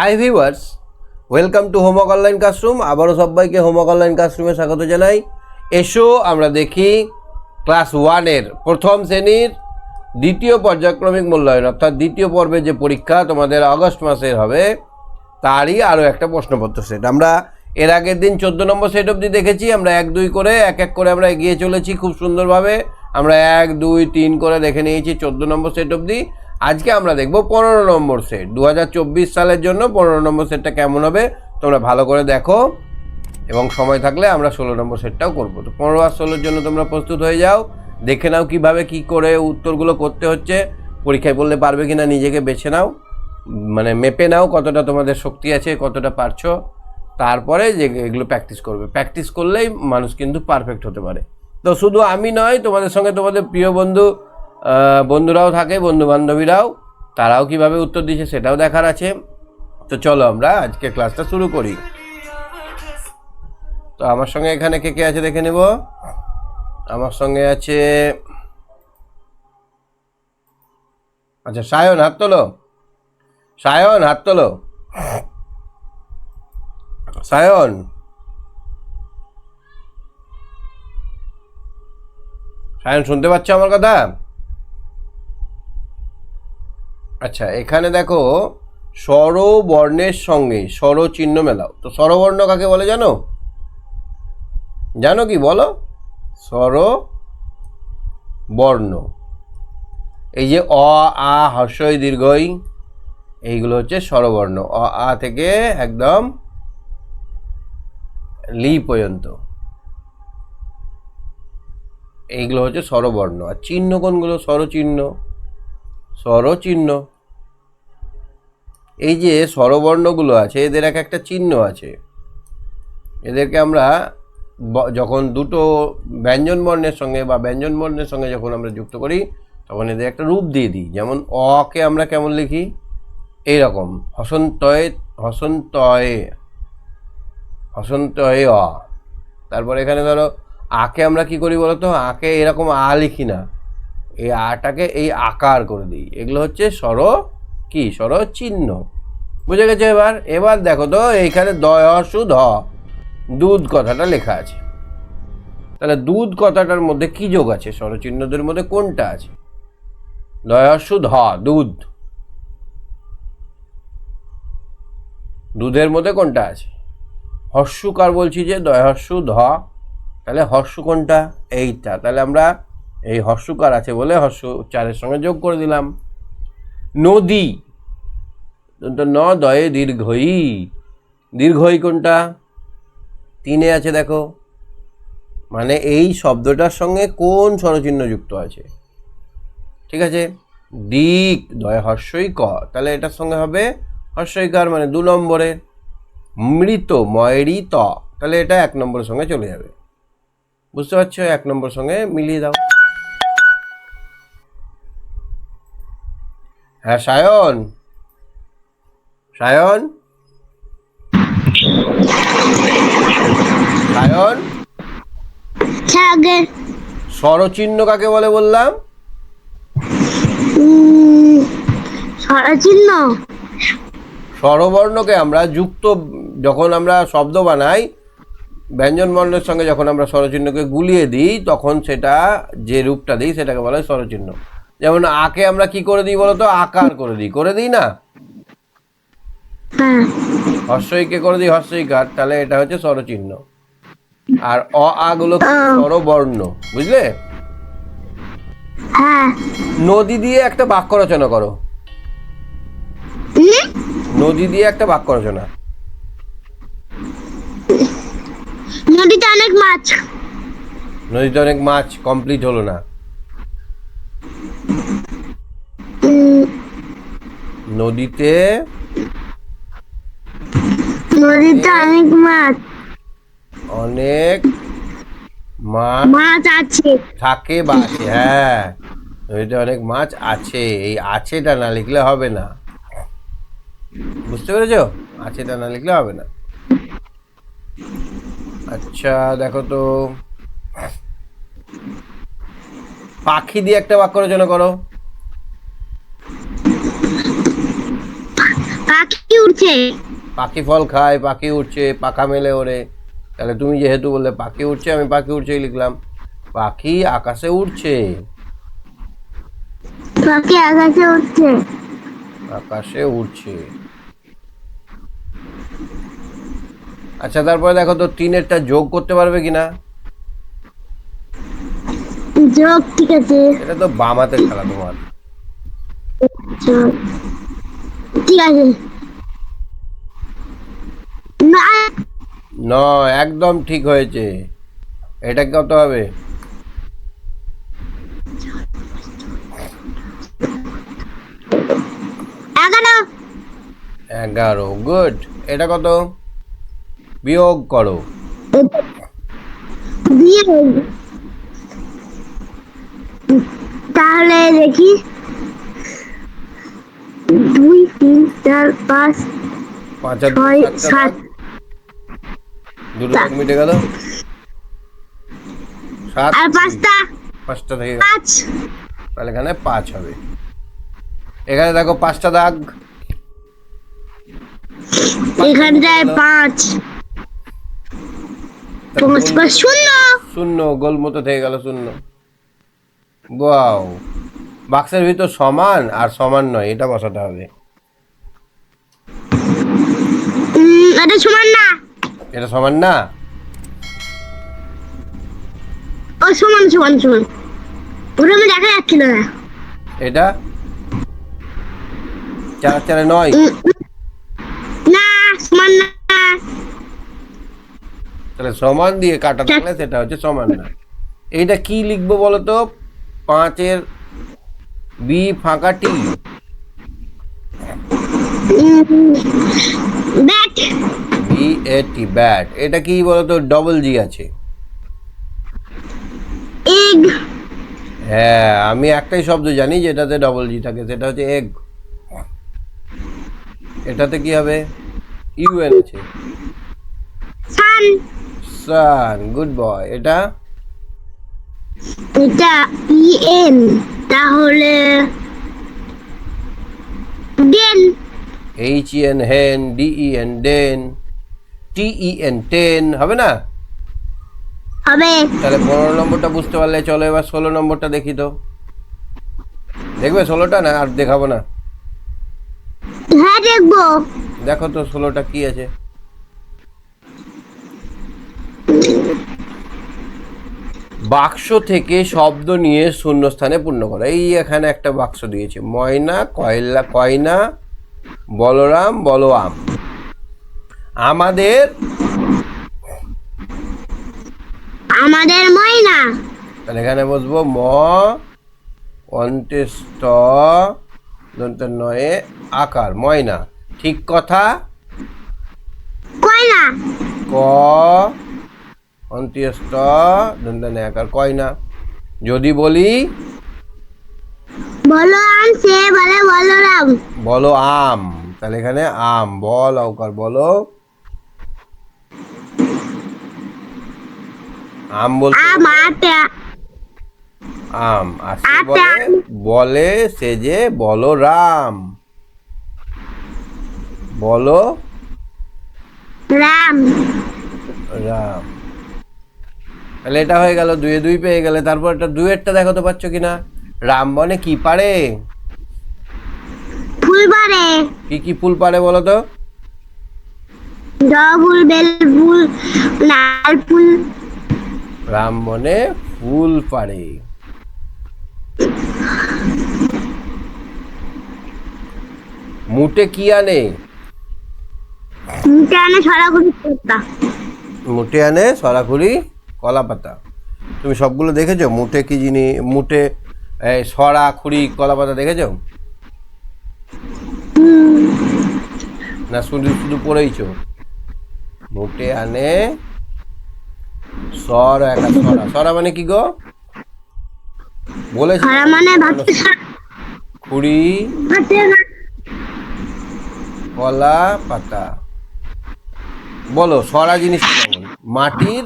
Hi viewers welcome to homework online classroom আবারও সবাইকে homework online ক্লাসরুমে স্বাগত জানাই। এসো, আমরা দেখি ক্লাস ওয়ানের প্রথম শ্রেণির দ্বিতীয় পর্যায়ক্রমিক মূল্যায়ন, অর্থাৎ দ্বিতীয় পর্বের যে পরীক্ষা তোমাদের আগস্ট মাসের হবে, তারই আরও একটা প্রশ্নপত্র সেট আমরা এর আগের দিন চোদ্দ নম্বর সেট অবধি দেখেছি, আমরা এক দুই করে, এক এক করে আমরা এগিয়ে চলেছি খুব সুন্দরভাবে। আমরা এক, দুই, তিন করে দেখে নিয়েছি চোদ্দ নম্বর সেট অবধি। আজকে আমরা দেখব পনেরো নম্বর সেট দু হাজার চব্বিশ সালের জন্য পনেরো নম্বর সেটটা কেমন হবে? তোমরা ভালো করে দেখো। এবং সময় থাকলে আমরা ষোলো নম্বর সেটটাও করব। তো পনেরো আর ষোলোর জন্য তোমরা প্রস্তুত হয়ে যাও। দেখে নাও কীভাবে কি করে উত্তরগুলো করতে হচ্ছে। পরীক্ষায় বললে পারবে কিনা নিজেকে বেছে নাও। মানে মেপে নাও কতটা তোমাদের শক্তি আছে, কতটা পারছ। তারপরে যে এগুলো প্র্যাকটিস করবে। প্র্যাকটিস করলেই মানুষ কিন্তু পারফেক্ট হতে পারে। তো শুধু আমি নয়, তোমাদের সঙ্গে তোমাদের প্রিয় বন্ধু বন্ধুরাও থাকে বন্ধু বান্ধবীরাও তারাও কীভাবে উত্তর দিচ্ছে সেটাও দেখার আছে। তো চলো আমরা আজকে ক্লাসটা শুরু করি। তো আমার সঙ্গে এখানে কে কে আছে দেখে নেব। আমার সঙ্গে আছে আচ্ছা সায়ন, হাত তোলো। সায়ন, হাত তোলো। সায়ন। সায়ন, শুনতে পাচ্ছ আমার কথা? আচ্ছা এখানে দেখো স্বরবর্ণের সঙ্গে স্বরচিহ্ন মেলাও। তো স্বরবর্ণ কাকে বলে জানো? জানো কি? বলো। স্বর বর্ণ। এই যে অ, আ, হর্ষই, দীর্ঘই, এইগুলো হচ্ছে স্বরবর্ণ। অ, আ থেকে একদম লি পর্যন্ত। এইগুলো হচ্ছে স্বরবর্ণ। আর চিহ্ন কোনগুলো? স্বরচিহ্ন। স্বরচিহ্ন। এই যে স্বরবর্ণগুলো আছে, এদের এক একটা চিহ্ন আছে। এদেরকে আমরা যখন দুটো ব্যঞ্জন বর্ণের সঙ্গে বা ব্যঞ্জন বর্ণের সঙ্গে যখন আমরা যুক্ত করি, তখন এদের একটা রূপ দিয়ে দিই। যেমন অকে আমরা কেমন লিখি? এইরকম, হসন্তয়ে হসন্তয়ে হসন্তয়ে অ। তারপর এখানে ধরো আকে আমরা কি করি বলতো? আকে এরকম আ লিখি না। এই আটাকে এই আকার করে দিই। এগুলো হচ্ছে স্বর কি? স্বর চিহ্ন। বুঝে গেছে এবার? এবার দেখো তো, এইখানে দয় ধ। দুধ কথাটা লেখা আছে। তাহলে দুধ কথাটার মধ্যে কি যোগ আছে? স্বরচিহ্নদের মধ্যে কোনটা আছে? দয়াসু ধ, দুধ। দুধের মধ্যে কোনটা আছে? হর্ষুকার বলছি যে দয়হর্ষু ধ। তাহলে হর্ষু কোনটা? এইটা। তাহলে আমরা এই হর্ষুকার আছে বলে হর্ষু চারের সঙ্গে যোগ করে দিলাম। নদী ন, দয়ে দীর্ঘই। দীর্ঘই কোনটা? তিনে আছে দেখো। মানে এই শব্দটার সঙ্গে কোন স্বরচিহ্ন যুক্ত আছে? ঠিক আছে? দিক, দয় হর্ষই ক। তাহলে এটার সঙ্গে হবে হর্ষইকার মানে দু নম্বরে। মৃত, ময়রি ত। তাহলে এটা এক নম্বরের সঙ্গে চলে যাবে। বুঝতে পারছ? এক নম্বর সঙ্গে মিলিয়ে দাও। হ্যাঁ সায়ন। সায়ন? সায়ন? ছাগে স্বরচিহ্ন কাকে বলে বললাম? স্বরচিহ্ন? স্বরবর্ণকে আমরা যুক্ত যখন আমরা শব্দ বানাই ব্যঞ্জন বর্ণের সঙ্গে যখন আমরা স্বরচিহ্নকে গুলিয়ে দিই তখন সেটা যে রূপটা দিই সেটাকে বলা হয় স্বরচিহ্ন। যেমন আকে আমরা কি করে দিই বলতো? আকার করে দিই। করে দিই না? হর্ষইকে করে দিই হর্ষইকার তাহলে এটা হচ্ছে স্বরচিহ্ন। আর অ আগুলো স্বরবর্ণ বুঝলে? হ্যাঁ। নদী দিয়ে একটা বাক্য রচনা করো। নদী দিয়ে একটা বাক্য রচনা। নদীতে অনেক মাছ। নদীতে অনেক মাছ কমপ্লিট হলো না। নদীতে? নদীতে অনেক মাছ। অনেক মাছ মাছ আছে। থাকে বা আছে হ্যাঁ। নদীতে অনেক মাছ আছে। এই আছেটা না লিখলে হবে না। বুঝতে পেরেছ? আছেটা না লিখলে হবে না। আচ্ছা দেখো তো। পাখি দিয়ে একটা বাক্য রচনা করো। উঠছে। পাখি ফল খায় পাখি উঠছে পাখা মেলে ওরে। তাহলে তুমি যেহেতু বললে পাখি উঠছে আমি পাখি উঠছেই লিখলাম। পাখি আকাশে উঠছে। পাখি আকাশে উঠছে। আকাশে উঠছে। আচ্ছা তারপরে দেখো তো তিনেরটা যোগ করতে পারবে কিনা? যোগ ঠিক আছে। এটা তো বাম হাতের খেলা তোমার। ঠিক আছে। না ন একদম ঠিক হয়েছে। এটা কত হবে? এগারো। এগারো গুড এটা কত? বিয়োগ করো। তাহলে দেখি। দুই তিন চার পাঁচ ছয় সাত। দুটো মিটে গেল। সাত আর পাঁচটা? পাঁচটা থেকে পাঁচ। তাহলে এখানে পাঁচ হবে। এখানে দেখো পাঁচটা দাগ। এখানটায় পাঁচ। পাঁচ পাঁচ শূন্য। শূন্য গোল মতো থেকে গেল শূন্য। বাও বাক্সের ভিতর সমান আর সমান নয় এটা বসাতে হবে। এটা সমান না। এটা সমান না? ও সমান সমান সমান। ওটা আমি দেখা যাচ্ছিল না। এটা? চার চারে নয়? না সমান না। তাহলে সমান দিয়ে কাটা থাকলে সেটা হচ্ছে সমান না। এইটা কি লিখব বলো তো? পাঁচের বি ফাঁকা T. Bat. B A T bat এটা কি বলতো? ডবল জি আছে। এগ হ্যাঁ আমি একটাই শব্দ জানি যেটাতে ডবল জি থাকে সেটা হচ্ছে এগ এটাতে কি হবে? ইউএন আছে। সান সান গুড বয় এটা? এটা ইএন তাহলে den H N hen D E N den T E N ten হবে না? হবে। তাহলে পনেরো নম্বরটা বুঝতে পারলে চলো এবার ষোলো নম্বরটা দেখি তো। দেখবে ষোলোটা না? আর দেখাবো না। হ্যাঁ দেখব। দেখো তো ষোলোটা কি আছে। বাক্স থেকে শব্দ নিয়ে শূন্যস্থানে পূর্ণ করা। এই এখানে একটা বাক্স দিয়েছে। ময়না কয়লা কয়না বলরাম বলরাম আমাদের আমাদের ময়না। তাহলে এখানে বসবো ম অন্ত্যেষ্ট দন্তে নয়ে আকার ময়না। ঠিক কথা? কয়না? ক অন্ত্যেষ্ট দন্তে আকার কয়না। যদি বলি? বলরাম সে বলে বলরাম। বলো আম। তাহলে এখানে আম বল আউকার বলো। আম বলতে আম আটা। আম আর সে বলে বলে সে যে বলো রাম। বলো রাম। রাম। তাহলে এটা হয়ে গেল দুয়ে দুই পেয়ে গেলে তারপর একটা দুয়েরটা দেখাতে পারছ কিনা রাম বনে কি পারে? ফুল পারে। কি কি ফুল পারে বলো তো? ডবুল বেল ফুল লাল ফুল। বনে ফুল পারে মুটে কি আনে? মুখে আনে সরাগুলি করতা মুটে আনে সরাখুরি কলা পাতা তুমি সবগুলো দেখেছ? মুটে কি জিনিস মুটে এই সরা খুরি কলা পাতা দেখেছ না শুধু শুধু পড়েইছো। মুটে আনে সর একা সরা। সরা মানে কি গো? বলেছি। সরা মানে ভাবতে কলা পাতা। বলো সরা জিনিস মাটির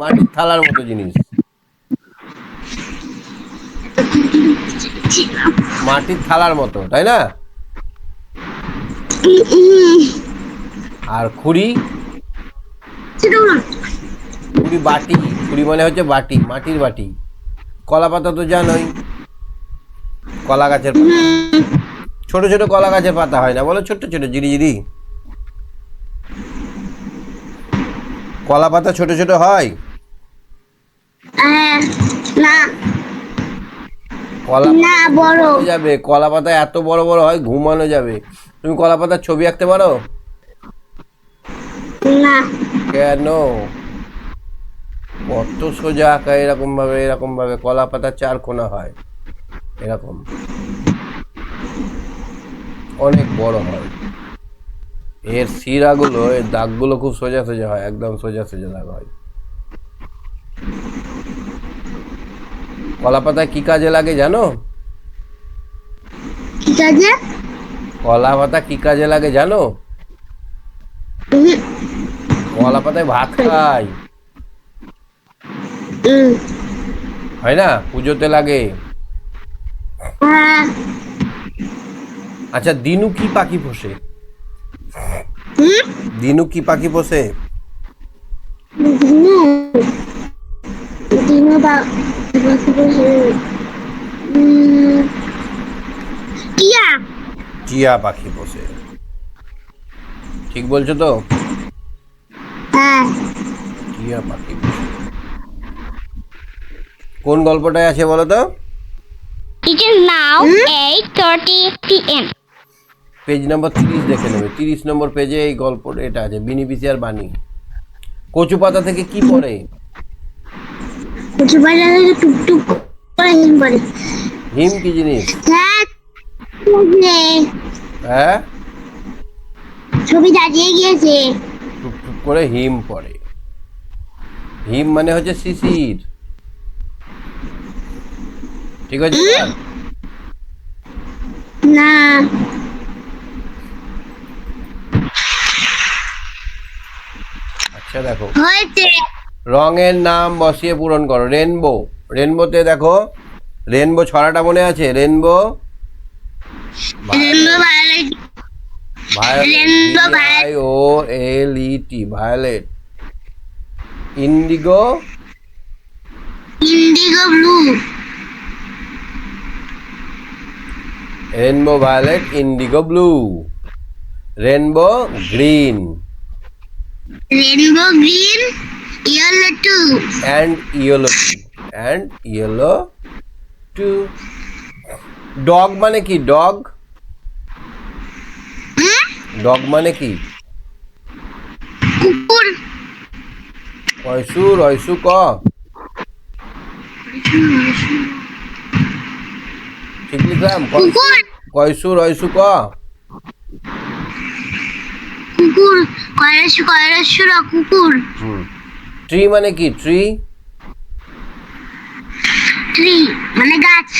মাটির থালার মতো জিনিস। মাটির থালার মতো তাই না? আর খুরি খুরি বাটি খুরি মানে হচ্ছে বাটি মাটির বাটি। কলা পাতা তো জানোই কলা গাছের পাতা। ছোট ছোট কলা গাছের পাতা হয় না বলো ছোট ছোট জিরি জিরি। কলা পাতা ছোট ছোট হয়? হ্যাঁ, না। কলা না বড়। পাতা যাবে কলা পাতা এত বড় বড় হয় ঘুমানো যাবে। তুমি কলা পাতার ছবি আঁকতে পারো? না। কেন? কত সোজা আঁকা এরকম ভাবে এরকম ভাবে কলা পাতা চার কোনা হয়। এরকম। অনেক বড় হয়। এর শিরাগুলো এর দাগগুলো খুব সোজা সোজা হয় একদম সোজা সোজা দাগ হয়। কলা পাতা কি কাজে লাগে জানো? কলা পাতা কি কাজে লাগে জানো? কলা পাতায় ভাত খায় হয় না? পুজোতে লাগে? হ্যাঁ। আচ্ছা দিনু কি পাখি পোষে? দিনু কি পাখি পোষে? দিনু? দিনু বা উম, টিয়া। টিয়া পাখি পোষে। ঠিক বলছো তো? হ্যাঁ। টিয়া পাখি পোষে। কোন গল্পটায় আছে বলো তো It is now 8:30 p.m. Page number তিরিশ দেখে নেবে। তিরিশ নম্বর পেজে এই গল্প এটা আছে বিনি পিসি আর বানি কচু পাতা থেকে কি পড়ে? কিছু বাজারে টুকটুক করে হিম পড়ে। হিম কি জিনিস? হ্যাঁ হ্যাঁ? ছবি দাঁড়িয়ে গিয়েছে। টুকটুক করে হিম পড়ে। হিম মানে হচ্ছে শিশির। ঠিক আছে? না। আচ্ছা দেখো। হয়েছে। রঙের নাম বসিয়ে পূরণ করো। রেনবো। রেনবোতে দেখো রেনবো ছড়াটা মনে আছে? Rainbow? O L E T violet indigo indigo blue rainbow violet indigo blue rainbow green rainbow green yellow to and yellow and yellow to dog মানে কি? ডগ ডগ মানে কি? কুকুর। রয়সু রয়সু ক? ঠিক লিখলাম কুকুর কয়সু রয়সু ক কুকুর কয়রাসু কয়রাসুর কুকুর? ট্রি মানে কি? ট্রি ট্রি মানে গাছ।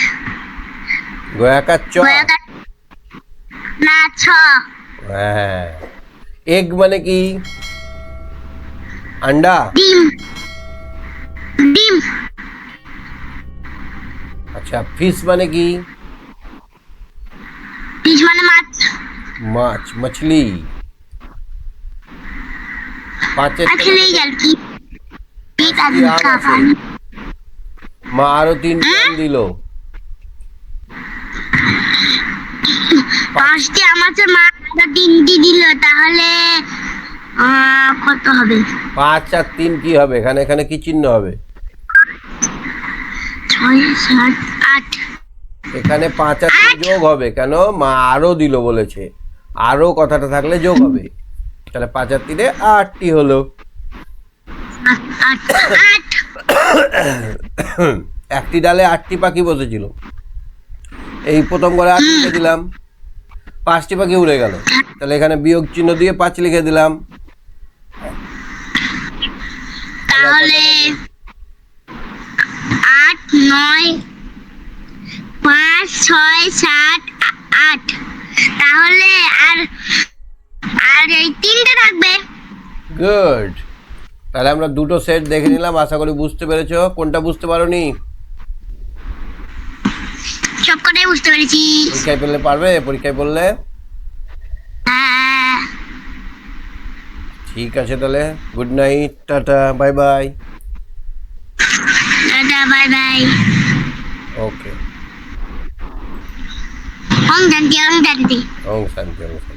গোয়াকার চ? গয়া গাছ না ছ। হ্যাঁ। এগ মানে কি? আন্ডা? ডিম। ডিম। আচ্ছা ফিশ মানে কি? ফিশ মানে মাছ মাছ মছলি পাঁচের আর গেল কি আছে? খাবার মা আরও তিনটে আম দিল পাঁচটি আমাকে মা আরও তিনটি দিল তাহলে কত হবে পাঁচ আর তিন কি হবে এখানে এখানে কি চিহ্ন হবে ছয় সাত আট এখানে পাঁচ আর যোগ হবে, কেন? মা আরও দিল বলেছে। আরও কথাটা থাকলে যোগ হবে। তাহলে পাঁচ আর তিনে আটটি হলো। একটি ডালে আটটি পাখি বসেছিল। এই প্রথম করে আট লিখে দিলাম। পাঁচটি পাখি উড়ে গেল। তাহলে এখানে বিয়োগ চিহ্ন দিয়ে পাঁচ লিখে দিলাম। তাহলে আট, নয় পাঁচ ছয় সাত আট। তাহলে আর আর এই তিনটে থাকবে। গুড। তাহলে আমরা দুটো সেট দেখে নিলাম আশা করি বুঝতে পেরেছ। কোনটা বুঝতে পারোনি? সব কটাই বুঝতে পেরেছি। পরীক্ষায় পেলে পারবে? পরীক্ষায় পড়লে? হ্যাঁ। ঠিক আছে তাহলে। Good night tata bye bye. Tata bye bye. Okay. ওম শান্তি ওম শান্তি ওম শান্তি ওম শান্তি